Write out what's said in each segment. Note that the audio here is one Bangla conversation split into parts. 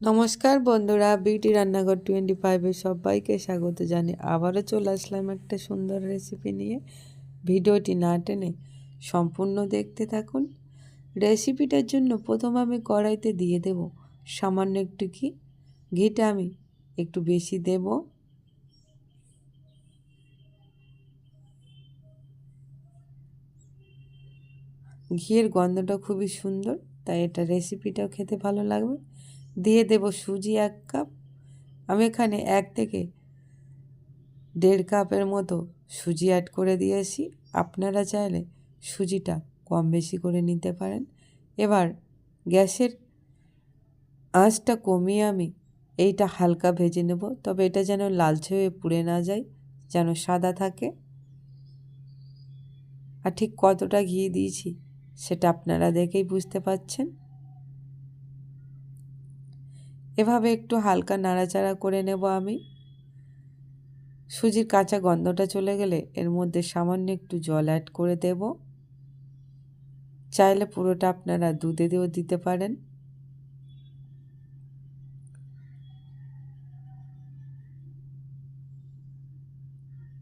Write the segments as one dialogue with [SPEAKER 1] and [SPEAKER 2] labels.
[SPEAKER 1] নমস্কার বন্ধুরা, বিউটি রান্নাঘর টোয়েন্টি ফাইভে সবাইকে স্বাগত জানি আবারও চলে আসলাম একটা সুন্দর রেসিপি নিয়ে। ভিডিওটি না টেনে সম্পূর্ণ দেখতে থাকুন। রেসিপিটার জন্য প্রথম আমি কড়াইতে দিয়ে দেব সামান্য একটু ঘি। ঘিটা আমি একটু বেশি দেব। ঘিয়ের গন্ধটা খুবই সুন্দর, তাই এটা রেসিপিটাও খেতে ভালো লাগবে। দিয়ে দেব সুজি এক কাপ। আমি এখানে এক থেকে দেড় কাপের মতো সুজি অ্যাড করে দিয়েছি। আপনারা চাইলে সুজিটা কম বেশি করে নিতে পারেন। এবার গ্যাসের আঁচটা কমিয়ে আমি এইটা হালকা ভেজে নেব। তবে এটা যেন লালচে হয়ে পুড়ে না যায়, যেন সাদা থাকে। আর ঠিক কতটা ঘি দিয়েছি সেটা আপনারা দেখেই বুঝতে পাচ্ছেন এভাবে একটু হালকা নাড়াচাড়া করে নেব আমি। সুজির কাঁচা গন্ধটা চলে গেলে এর মধ্যে সামান্য একটু জল অ্যাড করে দেব। চাইলে পুরোটা আপনারা দুধে দিয়েও দিতে পারেন।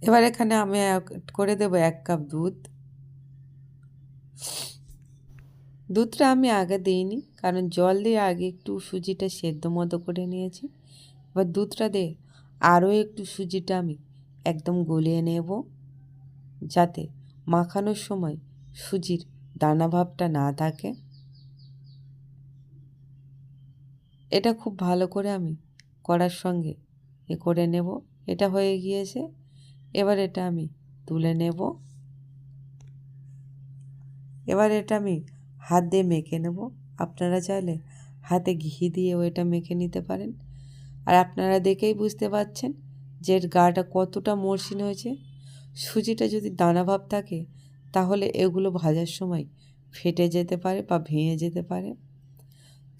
[SPEAKER 1] এবার এখানে আমি করে দেব এক কাপ দুধ। দুধটা আমি আগে দিইনি, কারণ জল দিয়ে আগে একটু সুজিটা সেদ্ধ মতো করে নিয়েছি। এবার দুধটা দিয়ে আরও একটু সুজিটা আমি একদম গলিয়ে নেব, যাতে মাখানোর সময় সুজির দানা ভাবটা না থাকে। এটা খুব ভালো করে আমি করার সঙ্গে এ করে নেব, এটা হয়ে গিয়েছে। এবার এটা আমি তুলে নেব। এবার এটা আমি হাত দিয়ে মেখে নেব। আপনারা চাইলে হাতে ঘি দিয়েও এটা মেখে নিতে পারেন। আর আপনারা দেখেই বুঝতে পাচ্ছেন যে গাটা কতটা মসৃণ হয়েছে। সুজিটা যদি দানা ভাব থাকে, তাহলে এগুলো ভাজার সময় ফেটে যেতে পারে বা ভেঙে যেতে পারে।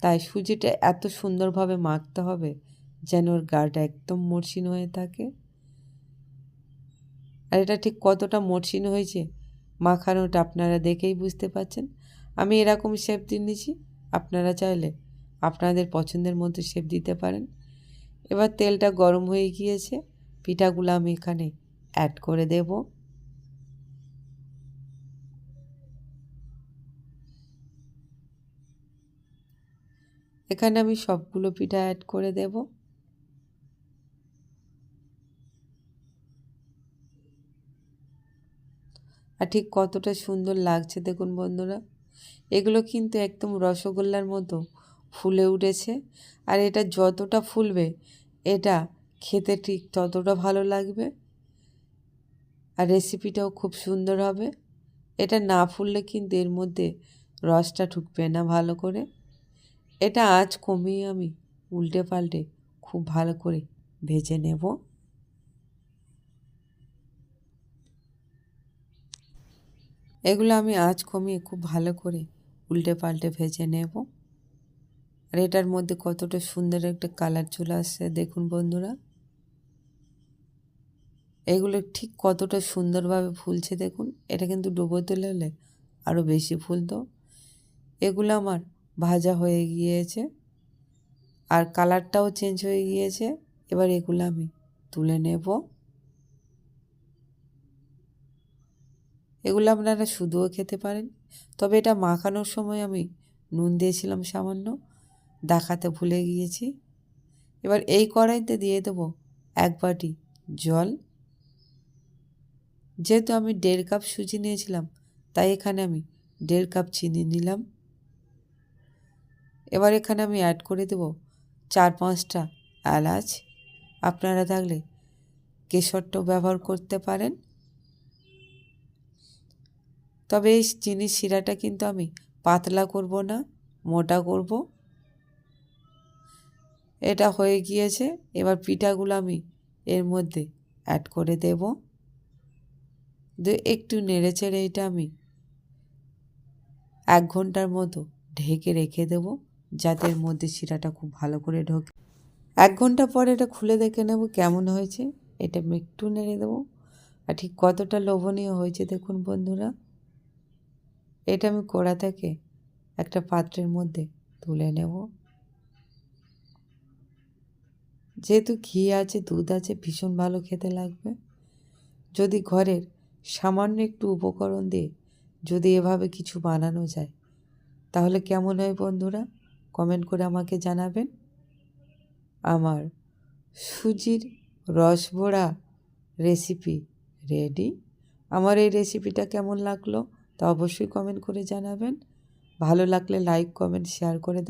[SPEAKER 1] তাই সুজিটা এত সুন্দরভাবে মাখতে হবে যেন ওর গাটা একদম মসৃণ হয়ে থাকে। আর এটা ঠিক কতটা মসৃণ হয়েছে মাখানোটা আপনারা দেখেই বুঝতে পাচ্ছেন আমি এরকম শেপ দিয়ে নিয়েছি আপনারা চাইলে আপনাদের পছন্দের মতো শেপ দিতে পারেন। এবার তেলটা গরম হয়ে গিয়েছে। পিঠাগুলো আমি এখানে অ্যাড করে দেব। এখানে আমি সবগুলো পিঠা অ্যাড করে দেব। আর ঠিক কতটা সুন্দর লাগছে দেখুন বন্ধুরা। এগুলো কিন্তু একদম রসগোল্লার মতো ফুলে উঠেছে। আর এটা যতটা ফুলবে, এটা খেতে ঠিক ততটা ভালো লাগবে। আর রেসিপিটাও খুব সুন্দর হবে। এটা না ফুললে কিন্তু এর মধ্যে রসটা ঢুকবে না ভালো করে। এটা আঁচ কমিয়ে আমি উল্টে পাল্টে খুব ভালো করে ভেজে নেব। এগুলো আমি আঁচ কমিয়ে খুব ভালো করে উল্টে পাল্টে ভেজে নেব। আর এটার মধ্যে কতটা সুন্দর একটা কালার চলে আসছে দেখুন বন্ধুরা। এগুলো ঠিক কতটা সুন্দরভাবে ফুলছে দেখুন, এটা কিন্তু ডুবো তুলে হলে আরও বেশি ফুলতো। এগুলো আমার ভাজা হয়ে গিয়েছে আর কালারটাও চেঞ্জ হয়ে গিয়েছে। এবার এগুলো আমি তুলে নেব। এগুলো আপনারা শুধুও খেতে পারেন। তবে এটা মাখানোর সময় আমি নুন দিয়েছিলাম সামান্য, দেখাতে ভুলে গিয়েছি। এবার এই কড়াইতে দিয়ে দেবো এক বাটি জল। যেহেতু আমি দেড় কাপ সুজি নিয়েছিলাম, তাই এখানে আমি দেড় কাপ চিনি নিলাম। এবার এখানে আমি অ্যাড করে দেব চার পাঁচটা এলাচ। আপনারা থাকলে কেশরটাও ব্যবহার করতে পারেন। তবে এই চিনির শিরাটা কিন্তু আমি পাতলা করব না, মোটা করব। এটা হয়ে গিয়েছে, এবার পিঠাগুলো আমি এর মধ্যে অ্যাড করে দেব। একটু নেড়ে চেড়ে এটা আমি এক ঘণ্টার মতো ঢেকে রেখে দেব, যাতে এর মধ্যে শিরাটা খুব ভালো করে ঢোকে। এক ঘণ্টা পরে এটা খুলে দেখে নেব কেমন হয়েছে, এটা আমি একটু নেড়ে দেবো। আর ঠিক কতটা লোভনীয় হয়েছে দেখুন বন্ধুরা। এটা আমি কড়া থেকে একটা পাত্রের মধ্যে তুলে নেব। যেহেতু ঘি আছে, দুধ আছে, ভীষণ ভালো খেতে লাগবে। যদি ঘরের সামান্য একটু উপকরণ দিয়ে যদি এভাবে কিছু বানানো যায়, তাহলে কেমন হয় বন্ধুরা? কমেন্ট করে আমাকে জানাবেন। আমার সুজির রসবড়া রেসিপি রেডি আমার এই রেসিপিটা কেমন লাগল? তা অবশ্যই কমেন্ট করে জানাবেন। ভালো লাগলে লাইক কমেন্ট শেয়ার করে